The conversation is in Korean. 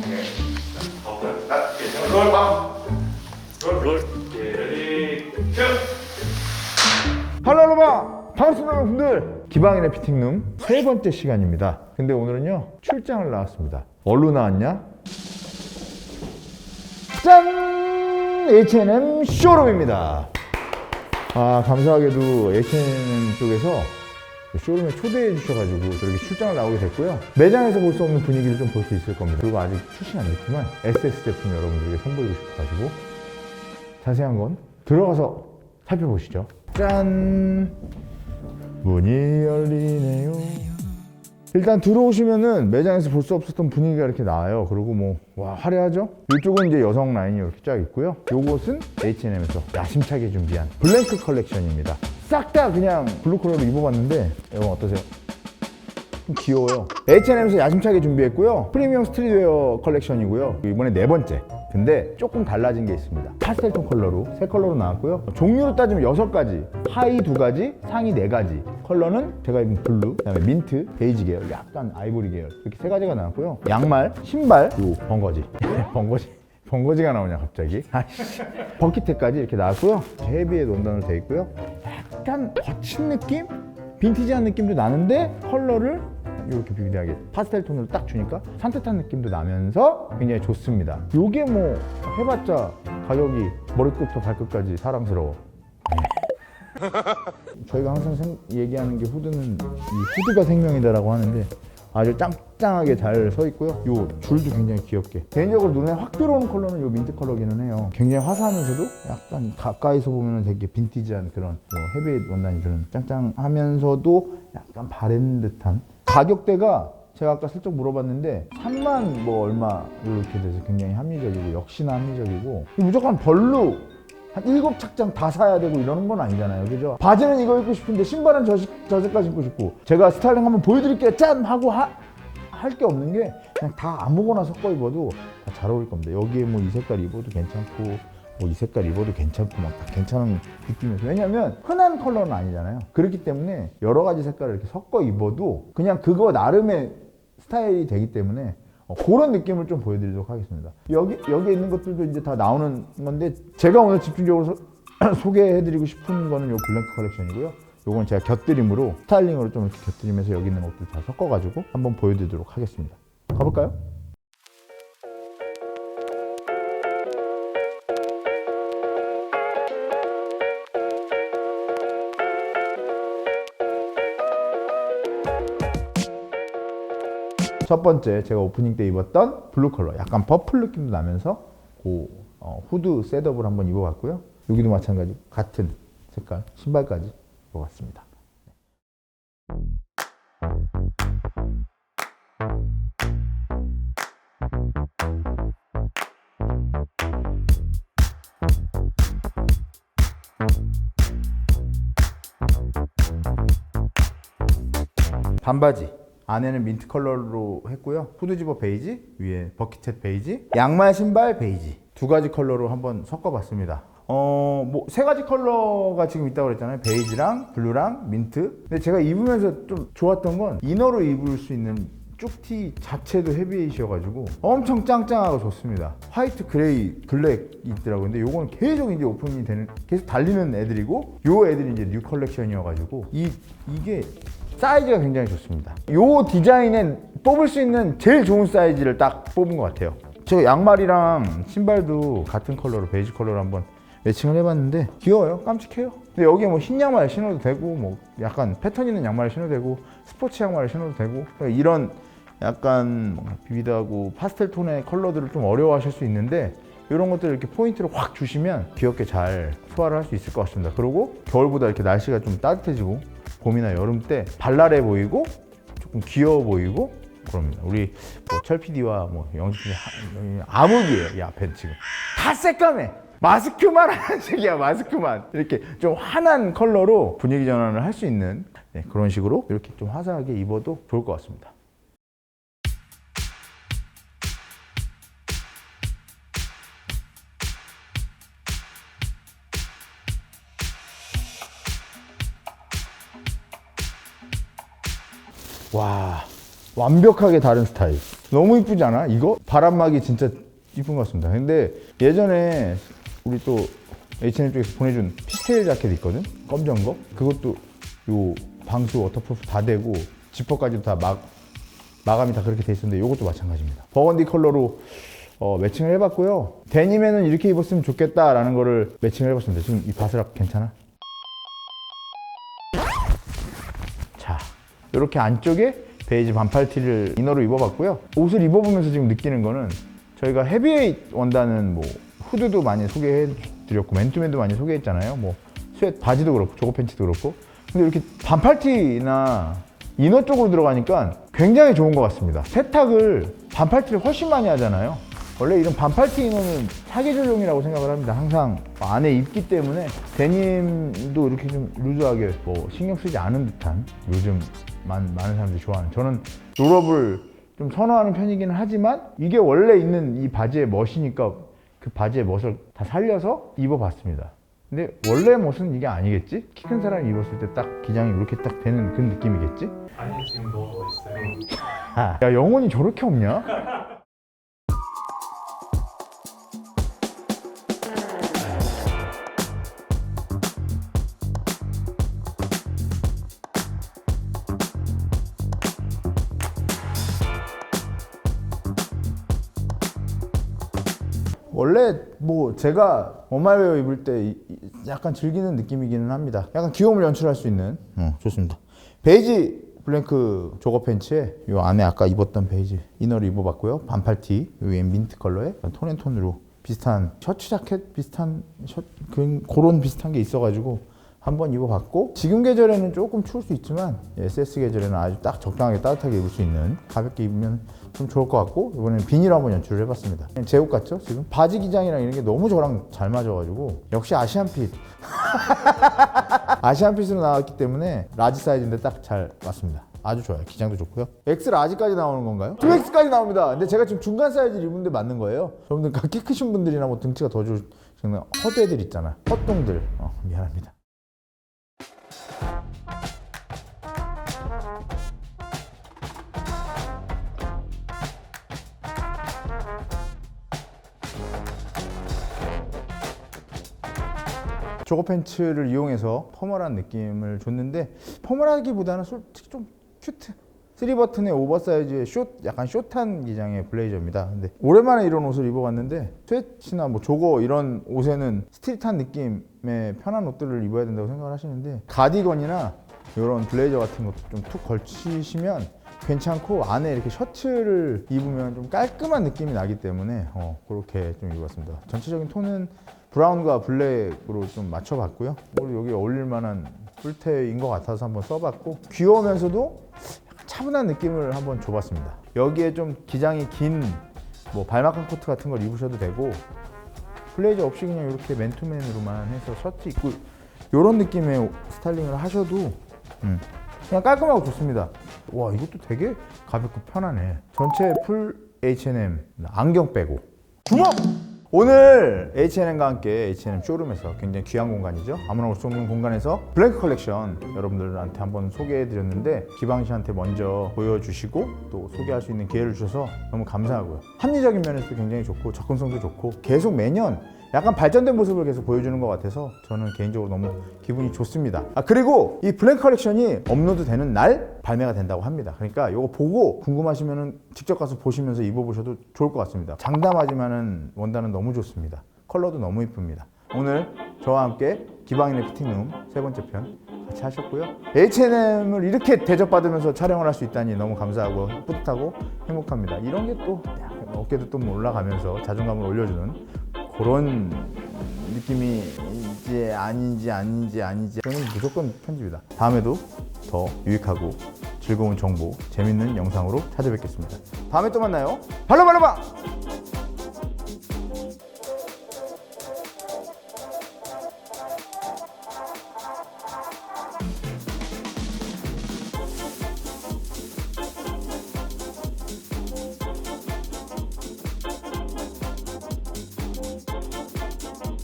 네. 예, 레디 큐. 할로 할로바 반갑습니다 여러분들 기방인의 피팅룸 세 번째 시간입니다 근데 오늘은요 출장을 나왔습니다 어디로 나왔냐 짠 H&M 쇼룸입니다 아 감사하게도 H&M 쪽에서 쇼룸에 초대해 주셔가지고 저렇게 출장을 나오게 됐고요 매장에서 볼 수 없는 분위기를 좀 볼 수 있을 겁니다 그리고 아직 출시는 안 됐지만 SS 제품 여러분들에게 선보이고 싶어가지고 자세한 건 들어가서 살펴보시죠. 짠! 문이 열리네요. 일단 들어오시면은 매장에서 볼 수 없었던 분위기가 이렇게 나와요. 그리고 뭐, 와, 화려하죠? 이쪽은 이제 여성 라인이 이렇게 쫙 있고요. 요것은 H&M에서 야심차게 준비한 블랭크 컬렉션입니다. 싹 다 그냥 블루 컬러로 입어봤는데, 이거 어떠세요? 좀 귀여워요. H&M에서 야심차게 준비했고요. 프리미엄 스트리트웨어 컬렉션이고요. 이번에 네 번째. 근데 조금 달라진 게 있습니다. 파스텔톤 컬러로 세 컬러로 나왔고요. 종류로 따지면 여섯 가지, 하이 두 가지, 상의 네 가지. 컬러는 제가 입은 블루, 그다음에 민트, 베이지 계열, 약간 아이보리 계열 이렇게 세 가지가 나왔고요. 양말, 신발, 요 번거지, 번거지. 번거지가 나오냐 갑자기 아이씨. 버킷테까지 이렇게 나왔고요 제비에 논단으로 되어 있고요 약간 거친 느낌? 빈티지한 느낌도 나는데 컬러를 이렇게 비비하게 파스텔 톤으로 딱 주니까 산뜻한 느낌도 나면서 굉장히 좋습니다. 요게 뭐 해봤자 가격이 머리끝부터 발끝까지 사랑스러워. 저희가 항상 생- 얘기하는 게 후드는 이 후드가 생명이다라고 하는데 아주 짱짱하게 잘 서 있고요. 요 줄도 굉장히 귀엽게. 개인적으로 눈에 확 들어오는 컬러는 요 민트 컬러기는 해요. 굉장히 화사하면서도 약간 가까이서 보면 되게 빈티지한 그런 뭐 헤비웨이 원단이 주는 짱짱하면서도 약간 바랜 듯한 가격대가 제가 아까 슬쩍 물어봤는데 3만 뭐 얼마 이렇게 돼서 굉장히 합리적이고 역시나 합리적이고 무조건 벌로 한 일곱 착장 다 사야 되고 이러는 건 아니잖아요. 그죠? 바지는 이거 입고 싶은데 신발은 저, 시- 저 색깔 신고 싶고 제가 스타일링 한번 보여드릴게요. 짠! 하고 할게 없는 게 그냥 다 아무거나 섞어 입어도 다 잘 어울릴 겁니다. 여기에 뭐 이 색깔 입어도 괜찮고 뭐 이 색깔 입어도 괜찮고 막다 괜찮은 느낌이어서 왜냐면 흔한 컬러는 아니잖아요. 그렇기 때문에 여러 가지 색깔을 이렇게 섞어 입어도 그냥 그거 나름의 스타일이 되기 때문에 어, 그런 느낌을 좀 보여드리도록 하겠습니다. 여기 여기 있는 것들도 이제 다 나오는 건데 제가 오늘 집중적으로 소, 소개해드리고 싶은 거는 요 블랭크 컬렉션이고요. 요건 제가 곁들임으로 스타일링으로 좀 이렇게 곁들이면서 여기 있는 것들 다 섞어가지고 한번 보여드리도록 하겠습니다. 가볼까요? 첫 번째 제가 오프닝 때 입었던 블루 컬러 약간 퍼플 느낌도 나면서 그 어, 후드 셋업을 한번 입어봤고요. 여기도 마찬가지 같은 색깔 신발까지 입어봤습니다. 반바지 안에는 민트 컬러로 했고요 후드 집어 베이지 위에 버킷햇 베이지 양말 신발 베이지 두 가지 컬러로 한번 섞어봤습니다 어 뭐 세 가지 컬러가 지금 있다고 그랬잖아요 베이지랑 블루랑 민트 근데 제가 입으면서 좀 좋았던 건 이너로 입을 수 있는 쭉티 자체도 헤비해이셔가지고 엄청 짱짱하고 좋습니다. 화이트, 그레이, 블랙 있더라고요. 근데 요건 계속 이제 오픈이 되는, 계속 달리는 애들이고, 요 애들이 이제 뉴 컬렉션이어가지고, 이, 이게 사이즈가 굉장히 좋습니다. 요 디자인엔 뽑을 수 있는 제일 좋은 사이즈를 딱 뽑은 것 같아요. 제가 양말이랑 신발도 같은 컬러로, 베이지 컬러로 한번 매칭을 해봤는데 귀여워요. 깜찍해요. 근데 여기에 뭐 흰 양말 신어도 되고, 뭐 약간 패턴 있는 양말 신어도 되고, 스포츠 양말 신어도 되고, 그러니까 이런 약간 비비드하고 파스텔 톤의 컬러들을 좀 어려워하실 수 있는데 이런 것들을 이렇게 포인트를 확 주시면 귀엽게 잘 소화를 할 수 있을 것 같습니다. 그리고 겨울보다 이렇게 날씨가 좀 따뜻해지고 봄이나 여름 때 발랄해 보이고 조금 귀여워 보이고 그럽니다. 우리 뭐 철 PD와 뭐 PD 암흑이에요. 이 앞에 지금 다 새까매. 마스크만 하얀색이야 마스크만 이렇게 좀 환한 컬러로 분위기 전환을 할 수 있는 네, 그런 식으로 이렇게 좀 화사하게 입어도 좋을 것 같습니다. 와 완벽하게 다른 스타일 너무 이쁘지 않아? 이거 바람막이 진짜 이쁜 것 같습니다. 근데 예전에 우리 또 H&M 쪽에서 보내준 피스텔 자켓 있거든? 검정 거? 그것도 요 방수 워터프루프 다 되고 지퍼까지도 다 막, 마감이 다 그렇게 돼 있었는데 이것도 마찬가지입니다. 버건디 컬러로 어, 매칭을 해봤고요. 데님에는 이렇게 입었으면 좋겠다라는 거를 매칭을 해봤습니다. 지금 이 바스락 괜찮아? 이렇게 안쪽에 베이지 반팔티를 이너로 입어봤고요. 옷을 입어보면서 지금 느끼는 거는 저희가 헤비웨이트 원단은 뭐 후드도 많이 소개해 드렸고 맨투맨도 많이 소개했잖아요. 뭐 스웨트 바지도 그렇고 조거 팬츠도 그렇고. 근데 이렇게 반팔티나 이너 쪽으로 들어가니까 굉장히 좋은 것 같습니다. 세탁을 반팔티를 훨씬 많이 하잖아요. 원래 이런 반팔티 이너는 사계절용이라고 생각을 합니다. 항상 안에 입기 때문에 데님도 이렇게 좀 루즈하게 뭐 신경 쓰지 않은 듯한 요즘 많, 많은 사람들이 좋아하는 저는 롤업을 좀 선호하는 편이기는 하지만 이게 원래 있는 이 바지의 멋이니까 그 바지의 멋을 다 살려서 입어봤습니다. 근데 원래 멋은 이게 아니겠지? 키 큰 사람이 입었을 때 딱 기장이 이렇게 딱 되는 그 느낌이겠지? 아니 지금 너무 멋있어요. 야 영혼이 저렇게 없냐? 원래 뭐 제가 어마이웨어 입을 때 약간 즐기는 느낌이기는 합니다. 약간 귀여움을 연출할 수 있는. 어, 좋습니다. 베이지 블랭크 조거 팬츠에 이 안에 아까 입었던 베이지 이너를 입어봤고요. 반팔티 요 위에 민트 컬러에 톤앤톤으로 비슷한 셔츠 자켓 비슷한 셔, 그, 그런 비슷한 게 있어가지고 한번 입어봤고 지금 계절에는 조금 추울 수 있지만 SS 계절에는 아주 딱 적당하게 따뜻하게 입을 수 있는 가볍게 입으면 좀 좋을 것 같고 이번에는 비니로 한번 연출을 해봤습니다. 그냥 제옷 같죠 지금? 바지 기장이랑 이런 게 너무 저랑 잘 맞아가지고 역시 아시안핏. 아시안핏으로 나왔기 때문에 라지 사이즈인데 딱 잘 맞습니다. 아주 좋아요. 기장도 좋고요. X 라지까지 나오는 건가요? 2X까지 나옵니다. 근데 제가 지금 중간 사이즈를 입은데 맞는 거예요. 여러분들 키 크신 분들이나 뭐 등치가 더 좋으신 허대들 있잖아. 헛동들. 어, 미안합니다 조거 팬츠를 이용해서 포멀한 느낌을 줬는데 포멀하기보다는 솔직히 좀 큐트. 3버튼의 오버사이즈의 숏, 약간 숏한 기장의 블레이저입니다. 근데 오랜만에 이런 옷을 입어봤는데 스웨트나 뭐 조거 이런 옷에는 스트릿한 느낌의 편한 옷들을 입어야 된다고 생각을 하시는데 가디건이나 이런 블레이저 같은 것도 좀 툭 걸치시면 괜찮고 안에 이렇게 셔츠를 입으면 좀 깔끔한 느낌이 나기 때문에 어, 그렇게 좀 입었습니다. 전체적인 톤은 브라운과 블랙으로 좀 맞춰봤고요. 여기 어울릴 만한 뿔테인 것 같아서 한번 써봤고 귀여우면서도 차분한 느낌을 한번 줘봤습니다. 여기에 좀 기장이 긴 뭐 발막한 코트 같은 걸 입으셔도 되고 블레이저 없이 그냥 이렇게 맨투맨으로만 해서 셔츠 입고 이런 느낌의 스타일링을 하셔도 음, 그냥 깔끔하고 좋습니다. 와 이것도 되게 가볍고 편하네. 전체 풀 H&M 안경 빼고 주먹. 오늘 H&M과 함께 H&M 쇼룸에서 굉장히 귀한 공간이죠. 아무나 올 수 없는 공간에서 블랙 컬렉션 여러분들한테 한번 소개해 드렸는데 기방 씨한테 먼저 보여주시고 또 소개할 수 있는 기회를 주셔서 너무 감사하고요. 합리적인 면에서도 굉장히 좋고 접근성도 좋고 계속 매년 약간 발전된 모습을 계속 보여주는 것 같아서 저는 개인적으로 너무 기분이 좋습니다. 아 그리고 이 블랙 컬렉션이 업로드 되는 날 발매가 된다고 합니다. 그러니까 이거 보고 궁금하시면은 직접 가서 보시면서 입어보셔도 좋을 것 같습니다. 장담하지만은 원단은 너무 좋습니다. 컬러도 너무 이쁩니다. 오늘 저와 함께 기방인의 피팅룸 세 번째 편 같이 하셨고요. H&M을 이렇게 대접받으면서 촬영을 할 수 있다니 너무 감사하고 뿌듯하고 행복합니다. 이런 게 또 어깨도 또 올라가면서 자존감을 올려주는 그런 느낌이 이제 아닌지 아닌지 아닌지 저는 무조건 편집이다. 다음에도 더 유익하고 즐거운 정보, 재밌는 영상으로 찾아뵙겠습니다. 다음에 또 만나요. 발로 발로 봐!